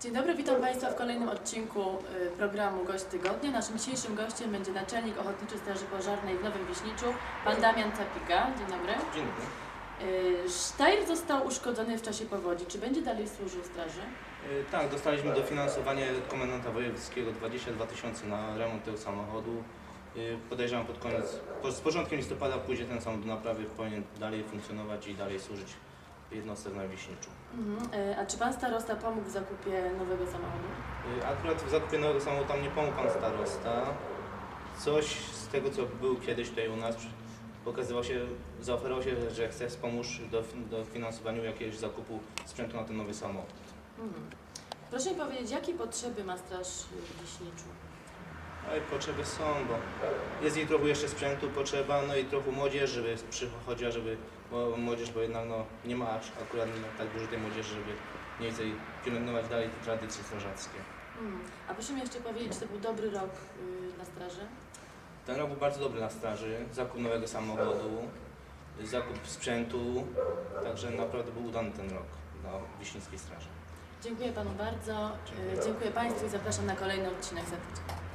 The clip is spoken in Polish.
Dzień dobry, witam Państwa w kolejnym odcinku y, programu Gość Tygodnia. Naszym dzisiejszym gościem będzie naczelnik Ochotniczej Straży Pożarnej w Nowym Wiśniczu, pan Damian Capiga. Dzień dobry. Dzień dobry. Y, Sztajr został uszkodzony w czasie powodzi. Czy będzie dalej służył straży? E, Tak, dostaliśmy dofinansowanie komendanta wojewódzkiego 22 tysiące na remont tego samochodu. Podejrzewam pod koniec, z początkiem listopada pójdzie ten samochód do naprawy, powinien dalej funkcjonować i dalej służyć jednostce w Najwiśniczu. Mhm. Y, A czy pan starosta pomógł w zakupie nowego samochodu? E, Akurat w zakupie nowego samochodu tam nie pomógł pan starosta. Coś z tego, co był kiedyś tutaj u nas, pokazywał się, zaoferował się, że chce wspomóc do, do finansowaniu jakiegoś zakupu sprzętu na ten nowy samochód. Mhm. Proszę mi powiedzieć, jakie potrzeby ma straż w Wiśniczu? No i potrzeby są, bo jest i trochę jeszcze sprzętu potrzeba, no i trochę młodzież, żeby przychodziła, żeby, bo młodzież, bo jednak no, nie ma aż akurat tak dużo tej młodzieży, żeby mniej więcej pielęgnować dalej te tradycje strażackie. Mhm. A proszę mi jeszcze powiedzieć, czy to był dobry rok y, dla straży? Ten rok był bardzo dobry na straży, zakup nowego samochodu, zakup sprzętu, także naprawdę był udany ten rok dla Wiśnickiej Straży. Dziękuję panu bardzo. Y, Dziękuję. Dziękuję Państwu i zapraszam na kolejny odcinek za tydzień.